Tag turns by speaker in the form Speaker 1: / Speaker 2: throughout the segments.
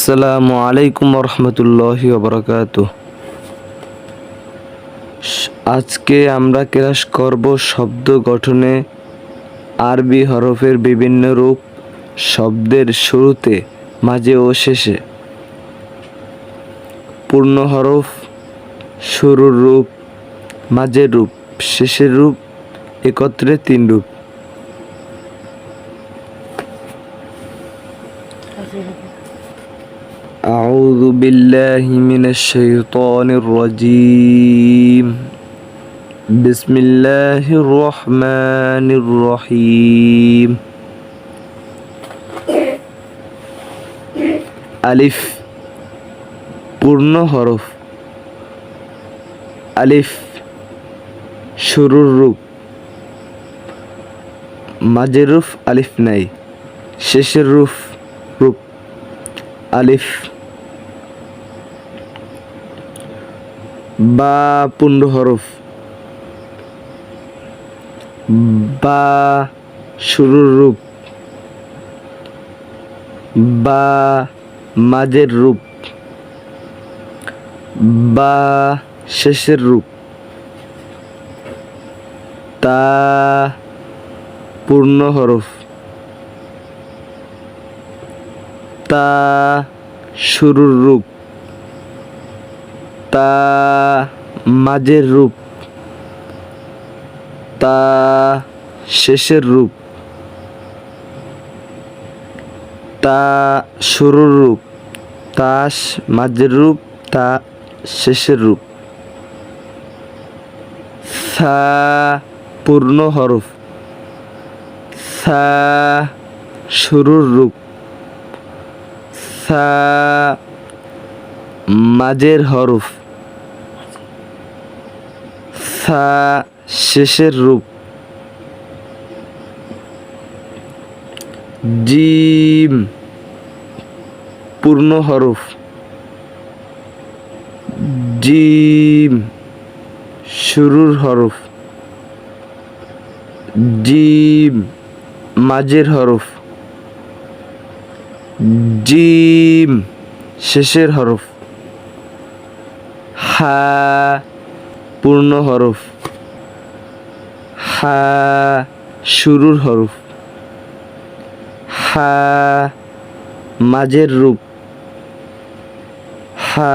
Speaker 1: আসসালামু আলাইকুম রহমতুল্লাহি ওবরাকাত আজকে আমরা ক্লাস করব শব্দ গঠনে আরবি হরফের বিভিন্ন রূপ শব্দের শুরুতে, মাঝে ও শেষে। পূর্ণ হরফ শুরুর রূপ, মাঝের রূপ, শেষের রূপ, একত্রে তিন রূপ। أعوذ بالله من الشيطان الرجيم بسم الله الرحمن الرحيم আলিফ পূর্ণ হরফ আলিফ শুরুর রূপ মাঝের রূপ আলিফ নাই শেষের রূপ রূপ আলিফ বা পূর্ণ হরফ। বা শুরুর রূপ। বা মাঝের রূপ। বা শেষের রূপ। তা পূর্ণ হরফ। তা শুরুর রূপ। তা মাঝের রূপ, তা শেষের রূপ, তা শুরুর রূপ, তা মাঝের রূপ, তা শেষের রূপ। সা পূর্ণ হরফ, সা শুরুর রূপ, সা মাঝের হরফ। সা শেষের রূপ। জিম পূর্ণ হরফ। জিম শুরুর হরফ। জিম মাঝের হরফ। জিম শেষের হরফ। হা পূর্ণ হরফ হা শুরুর হরফ হা মাঝের রূপ হা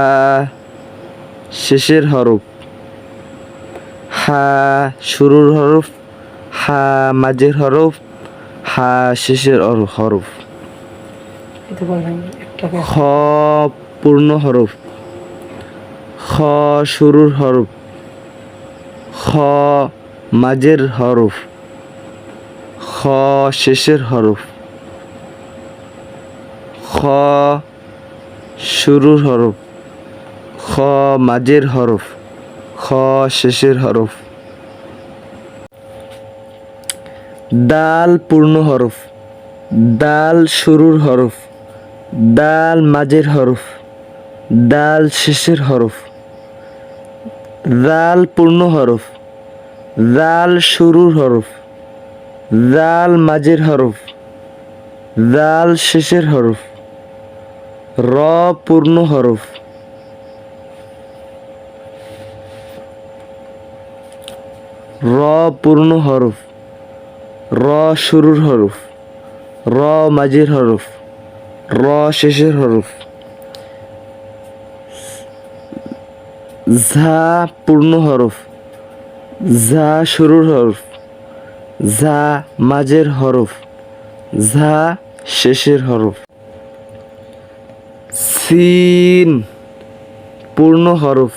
Speaker 1: শেষের হরফ হা শুরুর হরফ হা মাঝের হরফ হা শেষের হরফ। খ পূর্ণ হরফ খ শুরুর হরফ খ, মাঝের হরফ। খ, শেষের হরফ। খ, শুরুর হরফ। খ, মাঝের হরফ। খ, শেষের হরফ। দাল পূর্ণ হরফ। দাল শুরুর হরফ। দাল মাঝের হরফ। দাল শেষের হরফ। দাল পূর্ণ হরফ। দাল শুরুর হরফ, জাল মাঝের হরফ, জাল শেষের হরফ, র পূর্ণ হরফ। র পূর্ণ হরফ, র শুরুর হরফ, র মাঝের হরফ, র শেষের হরফ। ঝা পূর্ণ হরফ। ঝা শুরুর হরফ ঝা মাঝের হরফ ঝা শেষের হরফ। সিন, পূর্ণ হরফ।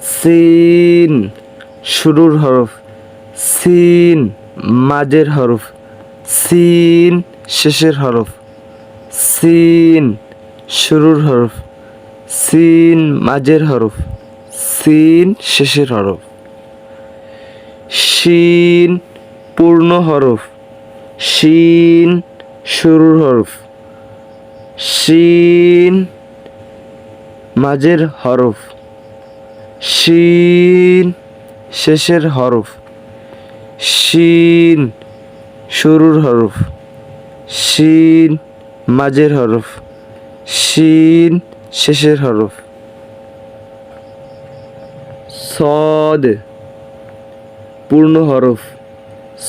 Speaker 1: সিন, শুরুর হরফ। সিন, মাঝের হরফ। সিন, শেষের হরফ। সিন, শুরুর হরফ। সিন, মাঝের হরফ। সিন, শেষের হরফ। শিন পূর্ণ হরফ, শিন শুরুর হরফ, শিন মাঝের হরফ, শিন শেষের হরফ, শিন শুরুর হরফ, শিন মাঝের হরফ, শিন শেষের হরফ। সদ পূর্ণ হরফ,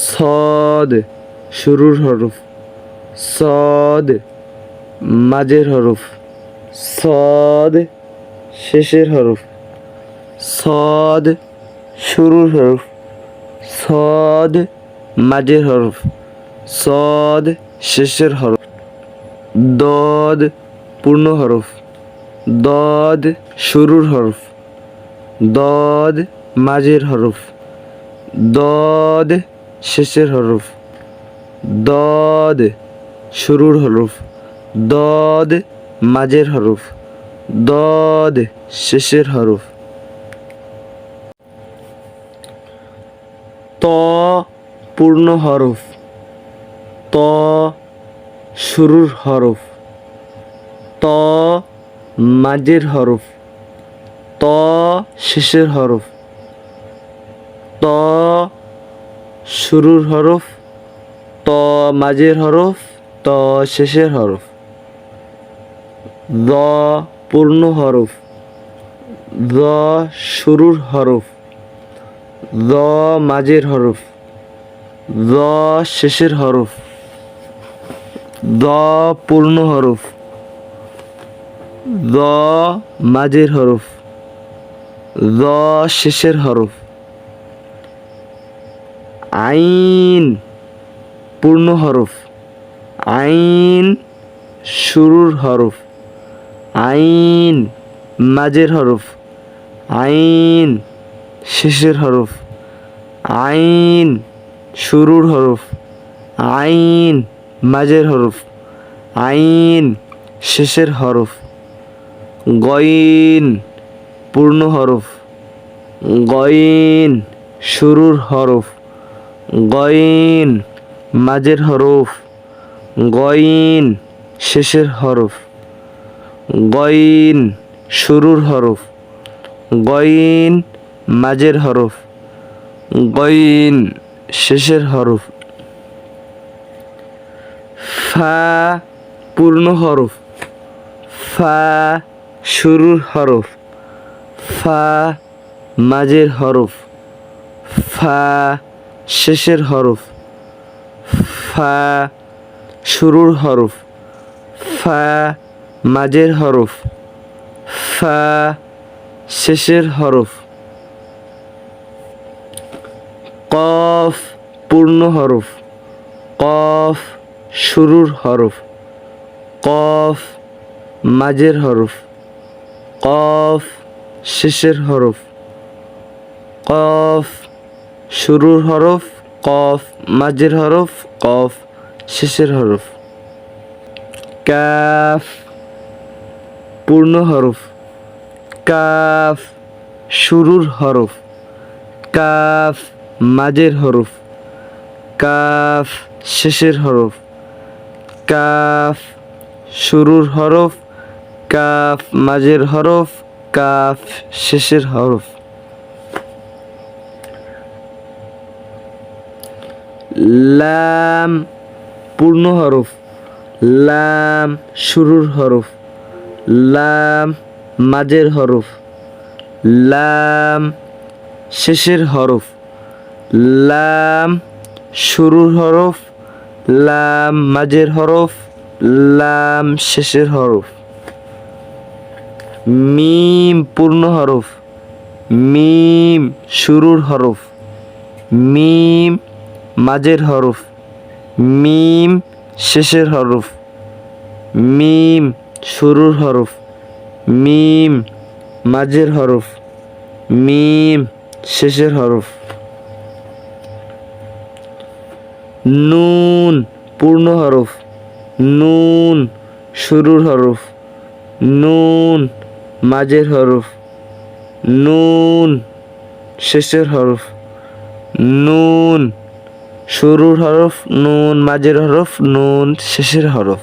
Speaker 1: সদ, শুরুর হরফ, সদ, মাঝের হরফ, সদ, শেষের হরফ, সদ, শুরুর হরফ, সদ, মাঝের হরফ, সদ, শেষের হরফ, দদ, পূর্ণ হরফ, দদ, শুরুর হরফ, দদ, মাঝের হরফ দদ শেষের হরফ, দদ শুরুর হরফ, দদ মাঝের হরফ, দদ শেষের হরফ। ত পূর্ণ হরফ, ত শুরুর হরফ, ত মাঝের হরফ, ত শেষের হরফ। ত, শুরুর হরফ, ত, মাঝের হরফ, ত, শেষের হরফ। দ, পূর্ণ হরফ। দ, শুরুর হরফ। দ, মাঝের হরফ। দ, শেষের হরফ। দ, পূর্ণ হরফ। দ, মাঝের হরফ। দ, শেষের হরফ। আইন, পূর্ণ হরফ। আইন, শুরুর হরফ। আইন, মাঝের হরফ। আইন, শেষের হরফ। আইন, শুরুর হরফ। আইন, মাঝের হরফ। আইন, শেষের হরফ। গইন, পূর্ণ হরফ। গইন, শুরুর হরফ। গইন মাঝের হরফ। গইন, শেষের হরফ। গইন, শুরুর হরফ। গইন মাঝের হরফ। গইন, শেষের হরফ। ফা, পূর্ণ হরফ। ফা, শুরুর হরফ। ফা মাঝের হরফ। ফা শেষের হরফ, ফা, শুরুর হরফ, ফা, মাঝের হরফ, ফা, শেষের হরফ। কফ, পূর্ণ হরফ, কফ, শুরুর হরফ, কফ, মাঝের হরফ, কফ, শেষের হরফ, কফ শুরুর হরফ, কফ, মাঝের হরফ, কফ, শেষের হরফ। কাফ, পূর্ণ হরফ। কাফ, শুরুর হরফ। কাফ, মাঝের হরফ। কাফ, শেষের হরফ। কাফ, শুরুর হরফ। কাফ, মাঝের হরফ। কাফ, শেষের হরফ। লাম, পূর্ণ হরফ। লাম, শুরুর হরফ। লাম, মাঝের হরফ। লাম, শেষের হরফ। লাম, শুরুর হরফ। লাম, মাঝের হরফ। লাম, শেষের হরফ। মিম, পূর্ণ হরফ। মিম, শুরুর হরফ। মিম মাঝের হরফ, মিম শেষের হরফ, মিম শুরুর হরফ, মিম মাঝের হরফ, মিম শেষের হরফ। নুন পূর্ণ হরফ, নুন শুরুর হরফ, নুন মাঝের হরফ, নুন শেষের হরফ, নুন শুরুর হরফ, নুন, মাঝের হরফ, নুন, শেষের হরফ।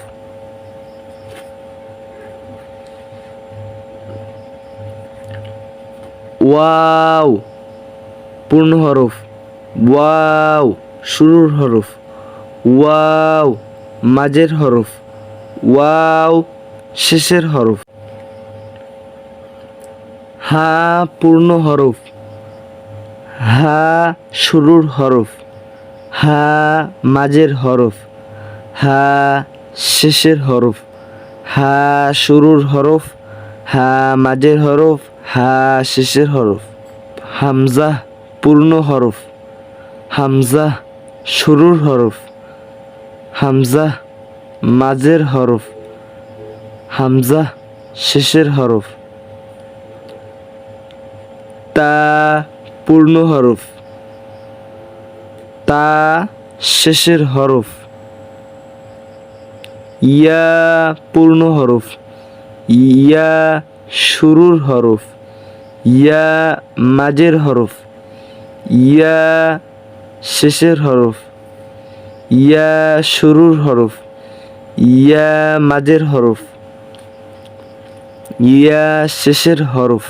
Speaker 1: ওয়াও, পূর্ণ হরফ। ওয়াও, শুরুর হরফ। ওয়াও, মাঝের হরফ। ওয়াও, শেষের হরফ। হা, পূর্ণ হরফ। হা, শুরুর হরফ। হা মাঝের হরফ, হা শেষের হরফ, হা শুরুর হরফ, হা মাঝের হরফ, হা শেষের হরফ। হামজা পূর্ণ হরফ, হামজা শুরুর হরফ, হামজা মাঝের হরফ, হামজা শেষের হরফ। তা পূর্ণ হরফ। তা শেষের হরফ। ইয়া পূর্ণ হরফ। ইয়া শুরুর হরফ। ইয়া মাঝের হরফ। ইয়া শেষের হরফ। ইয়া শুরুর হরফ। ইয়া মাঝের হরফ। ইয়া শেষের হরফ।